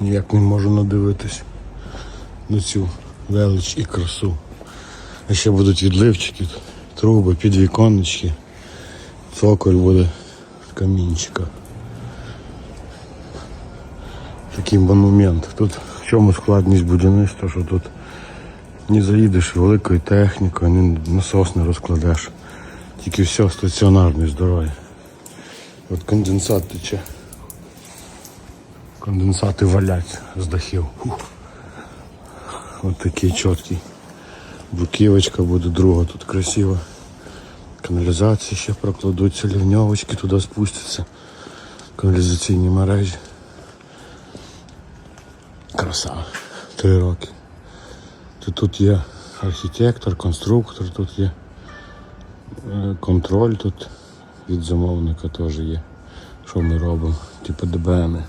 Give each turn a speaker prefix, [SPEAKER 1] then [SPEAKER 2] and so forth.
[SPEAKER 1] Ніяк не можу надивитись на цю велич і красу. А ще будуть відливчики, труби, підвіконнички. Цоколь буде з камінчика. Такий монумент. Тут в чому складність будівництва, що тут не заїдеш великою технікою, ні насос не розкладеш. Тільки все стаціонарне здоров'я. От конденсат тече. Конденсати валять з дахів. От такий чіткий. Буківочка буде друга тут красива. Каналізація ще прокладуться, лівньовочки туди спустяться. Каналізаційні мережі. Краса. Три роки. Тут є архітектор, конструктор, тут є е, контроль тут від замовника теж є. Що ми робимо? Типу ДБН.